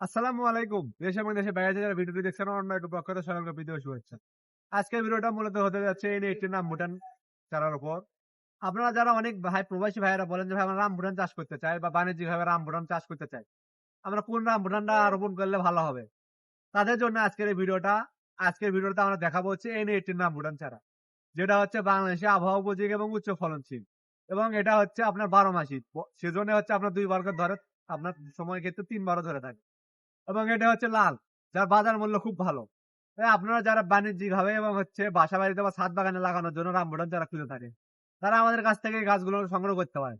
আসসালামু আলাইকুম। দেশে এবং দেশে বাইরে যারা ভিডিওটি দেখছেন, অন্য একটু পক্ষতে সকলকে ভিডিও শুভেচ্ছা। আজকের ভিডিওটা মূলত হতে যাচ্ছে এই একটি নাম ভুটান চারার উপর। আপনারা যারা অনেক ভাই, প্রবাসী ভাইয়েরা বলেন যে, ভাই, আমরা রাম ভুটান চাষ করতে চাই বা বাণিজ্যিক ভাবে রাম ভুটান চাষ করতে চাই। আমরা কোন রাম ভুটানটা রোপণ করলে ভালো হবে? তাদের জন্য আজকের এই ভিডিওটা, আজকের ভিডিওতে আমরা দেখাবো হচ্ছে এন এইটিন রাম ভুটান চারা। যেটা হচ্ছে বাংলাদেশে আবহাওয়া উপযোগী এবং উচ্চ ফলনশীল। এবং এটা হচ্ছে আপনার বারো মাসিক সিজনে হচ্ছে আপনার দুই বার করে ধরে, আপনার সময় ক্ষেত্রে তিন বারও ধরে থাকে। এবং এটা হচ্ছে লাল, যার বাজার মূল্য খুব ভালো। আপনারা যারা বাণিজ্যিক ভাবে এবং হচ্ছে বাসা বাড়িতে বা ছাদ বাগানে লাগানোর জন্য রামবুটান যারা খুঁজে থাকে, তারা আমাদের কাছ থেকে গাছগুলো সংগ্রহ করতে পারে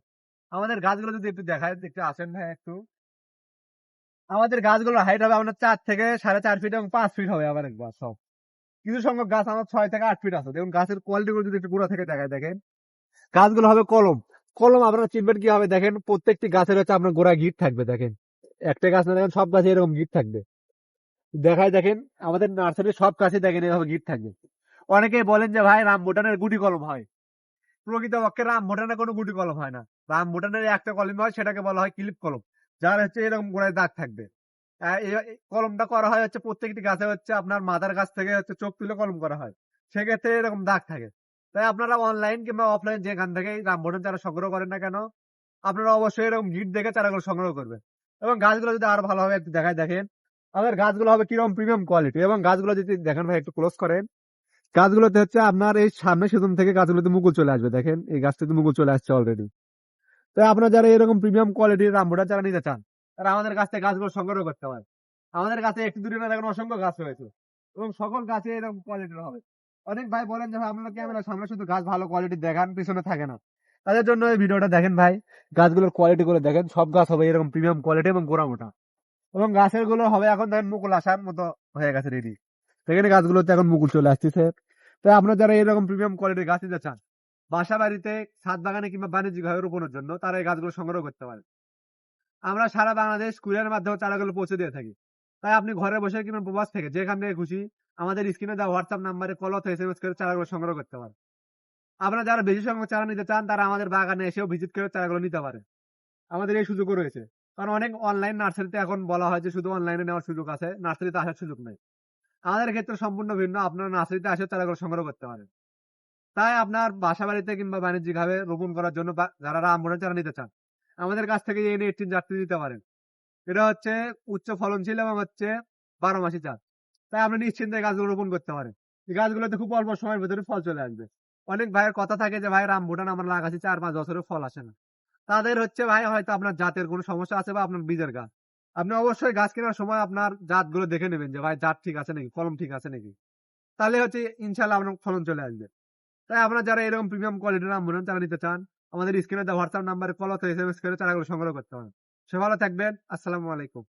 আমাদের গাছগুলো যদি একটু দেখায় একটু আসেন ভাই একটু। আমাদের গাছগুলোর হাইট হবে আপনার চার থেকে সাড়ে চার ফিট এবং পাঁচ ফিট হবে আবার একবার সব। কিছু সংখ্যক গাছ আমার ছয় থেকে আট ফিট আছে। দেখুন, গাছের কোয়ালিটি গুলো যদি একটু গোড়া থেকে দেখায়, দেখেন। গাছগুলো হবে কলম। কলম আপনারা চিনবেন কি হবে দেখেন, প্রত্যেকটি গাছের হচ্ছে আপনার গোড়া গিট থাকবে, দেখেন। একটা গাছ না দেখেন সব গাছে এরকম গিট থাকবে। দেখায় দেখেন, আমাদের নার্সারির সব গাছে দেখেন এভাবে গিট থাকবে। অনেকে বলেন যে, ভাই, রাম ভুটানের গুটি কলম হয়। প্রকৃতপক্ষে রাম ভুটানের কোনো গুটি কলম হয় না। রাম ভুটানের একটা কলম হয়, সেটাকে বলা হয় ক্লিপ কলম। যার হচ্ছে এরকম গোড়ায় দাগ থাকবে। কলমটা করা হয় হচ্ছে প্রত্যেকটি গাছে হচ্ছে আপনার মাদার গাছ থেকে হচ্ছে চোখ তুলে কলম করা হয়। সেক্ষেত্রে এরকম দাগ থাকে। তাই আপনারা অনলাইন কিংবা অফলাইন যেখান থেকে রাম ভুটান চারা সংগ্রহ করেন না কেন, আপনারা অবশ্যই এরকম গিট দেখে চারাগুলো সংগ্রহ করবেন। এবং গাছগুলো যদি আরও ভালোভাবে একটু দেখায় দেখেন। আমাদের গাছগুলো হবে কীরকম প্রিমিয়াম কোয়ালিটি এবং গাছগুলো যদি দেখেন ভাই, একটু ক্লোজ করেন। গাছগুলোতে হচ্ছে আপনার এই সামনে সিজন থেকে গাছগুলোতে মুকুল চলে আসবে, দেখেন। এই গাছটাতে মুকুল চলে আসছে অলরেডি তাই আপনারা যারা এরকম প্রিমিয়াম কোয়ালিটির রামবুটা চারা নিতে চান, তারা আমাদের কাছ থেকে গাছগুলো সংগ্রহ করতে পারে আমাদের কাছে একটু দুটি না, দেখেন অসংখ্য গাছ রয়েছে। এবং সকল গাছে এরকম কোয়ালিটির হবে। অনেক ভাই বলেন যে আপনারা ক্যামেরার সামনে শুধু গাছ ভালো কোয়ালিটি দেখান, পিছনে থাকে না? তাদের জন্য এই ভিডিওটা দেখেন ভাই। গাছগুলোর কোয়ালিটি গুলো দেখেন। সব গাছ হবে এরকম প্রিমিয়াম কোয়ালিটি এবং গোড়া মোটা। এবং গাছেরগুলো হবে এখন দেখেন মুকুল আসার মতো হয়ে গেছে রেডি সেখানে গাছগুলোতে এখন মুকুল চলে আসতেছে। তাই আপনারা যারা এরকম প্রিমিয়াম কোয়ালিটির গাছ নিতে চান, বাসা বাড়িতে, ছাদ বাগানে কিংবা বাণিজ্যিক ভাবে রোপণের জন্য তারা এই গাছগুলো সংগ্রহ করতে পারেন। আমরা সারা বাংলাদেশ কুরিয়ারের মাধ্যমে চারাগুলো পৌঁছে দিয়ে থাকি। তাই আপনি ঘরে বসে কিংবা প্রবাস থেকে যেখান থেকে খুশি, আমাদের স্ক্রিনে দেওয়া হোয়াটসঅ্যাপ নাম্বারে কল অথবা এসএমএস করে চারাগুলো সংগ্রহ করতে পারেন। আপনারা যারা বেশি সংখ্যক চারা নিতে চান, তারা আমাদের বাগানে এসেও ভিজিট করে চারাগুলো নিতে পারে। আমাদের এই সুযোগও রয়েছে। কারণ অনেক অনলাইন নার্সারিতে এখন বলা হয় যে শুধু অনলাইনে নেওয়ার সুযোগ আছে নার্সারিতে আসার সুযোগ নেই। আমাদের ক্ষেত্রে সম্পূর্ণ ভিন্ন, আপনারা নার্সারিতে আসে চারাগুলো সংগ্রহ করতে পারেন। তাই আপনার বাসা বাড়িতে কিংবা বাণিজ্যিক ভাবে রোপণ করার জন্য যারা রামবনের চারা নিতে চান, আমাদের কাছ থেকে এনে এইটিন জাতটি নিতে পারেন। এটা হচ্ছে উচ্চ ফলনশীল এবং হচ্ছে বারো মাসি চাষ। তাই আপনি নিশ্চিন্তে গাছগুলো রোপণ করতে পারেন। এই গাছগুলোতে খুব অল্প সময়ের ভেতরে ফল চলে আসবে। অনেক ভাইয়ের কথা থাকে যে, ভাই রামবুটান আমরা লাগাচ্ছি চার পাঁচ বছরের ফল আসে না। তাদের হচ্ছে, ভাই, হয়তো আপনার জাতের কোনো সমস্যা আছে বা আপনার বীজের গাছ। আপনি অবশ্যই গাছ কেনার সময় আপনার জাতগুলো দেখে নেবেন যে, ভাই, জাত ঠিক আছে নাকি? ফলন ঠিক আছে নাকি? তাহলে হচ্ছে ইনশাল্লাহ আপনার ফলন চলে আসবে। তাই আপনারা যারা এরকম প্রিমিয়াম কোয়ালিটির আমবুটান চারা নিতে চান, আমাদের স্ক্রিনে হোয়াটসঅ্যাপ নাম্বারে কল অথবা এসএমএস করে চারাগুলো সংগ্রহ করতে পারেন। সে ভালো থাকবেন। আসসালামু আলাইকুম।